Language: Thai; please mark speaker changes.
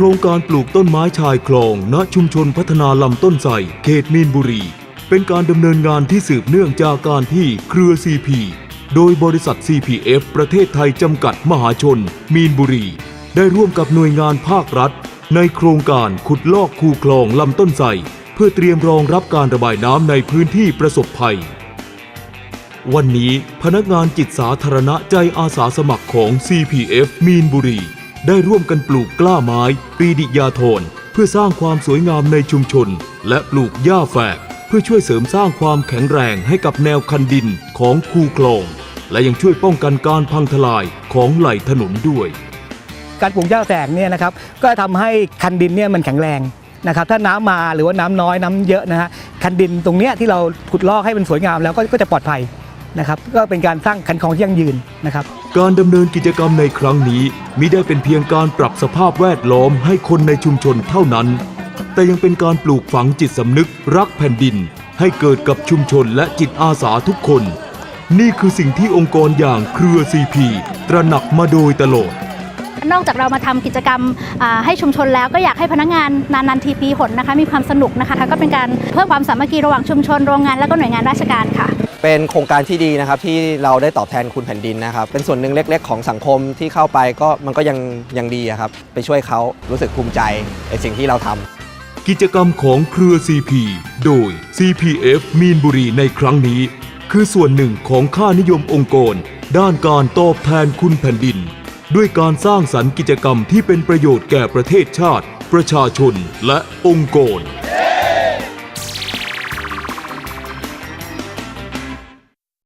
Speaker 1: โครงการปลูกต้นไม้ชายคลองณชุมชนพัฒนาลำต้นไทรเขตมีนบุรี เป็นการดำเนินงานที่สืบเนื่องจากการที่เครือ CP โดยบริษัท CPF ประเทศไทยจำกัดมหาชน มีนบุรี ได้ร่วมกับหน่วยงานภาครัฐ ในโครงการขุดลอกคูคลองลำต้นไทรเพื่อเตรียมรองรับการระบายน้ำในพื้นที่ประสบภัย วันนี้พนักงานจิตสาธารณะใจอาสาสมัครของ CPF มีนบุรี ได้ร่วมกันปลูกกล้าไม้ปรีดิยาโทน เพื่อสร้างความสวยงามในชุมชน และปลูกหญ้าแฝก เพื่อช่วยเสริมสร้างความแข็งแรงให้กับแนวคันดินของคูคลอง และยังช่วยป้องกันการพังทลายของไหล่ถนนด้วย
Speaker 2: การปลูกหญ้าแฝกเนี่ยนะครับก็ทำให้คันดินเนี่ยมันแข็งแรงนะครับถ้าน้ำมาหรือว่าน้ำน้อยน้ำเยอะนะฮะคันดินตรงเนี้ยที่เราขุดลอกให้มันสวยงามแล้วก็ก็จะปลอดภัย นะครับก็เป็นการสร้างคันคลองที่ยั่งยืนนะครับ
Speaker 1: การดำเนินกิจกรรมในครั้งนี้มิได้เป็นเพียงการปรับสภาพแวดล้อมให้คนในชุมชนเท่านั้น แต่ยังเป็นการปลูกฝังจิตสำนึกรักแผ่นดิน ให้เกิดกับชุมชนและจิตอาสาทุกคน นี่คือสิ่งที่องค์กรอย่างเครือซีพีตระหนักมาโดยตลอด
Speaker 3: นอกจากเรามาทำกิจกรรมอ่าให้ชุมชนแล้วก็อยากให้พนักงานนานๆทีปีหนนะคะมีความสนุกนะคะก็เป็นการเพิ่มความสามัคคีระหว่างชุมชนโรงงานและก็หน่วยงานราชการค่ะ
Speaker 4: เป็นโครงการที่ดีนะครับที่เราได้ตอบแทนคุณแผ่นดินนะครับ เป็นส่วนหนึ่งเล็ก ๆ ของสังคมที่เข้าไปก็มันก็ยังยังดีอะครับไปช่วยเขารู้สึกภูมิใจในสิ่งที่เราทำ
Speaker 1: กิจกรรมของเครือ CP โดย CPF มีนบุรีในครั้งนี้ คือส่วนหนึ่งของค่านิยมองค์กร ด้านการตอบแทนคุณแผ่นดิน ด้วยการสร้างสรรค์กิจกรรมที่เป็นประโยชน์แก่ประเทศชาติ ประชาชนและองค์กร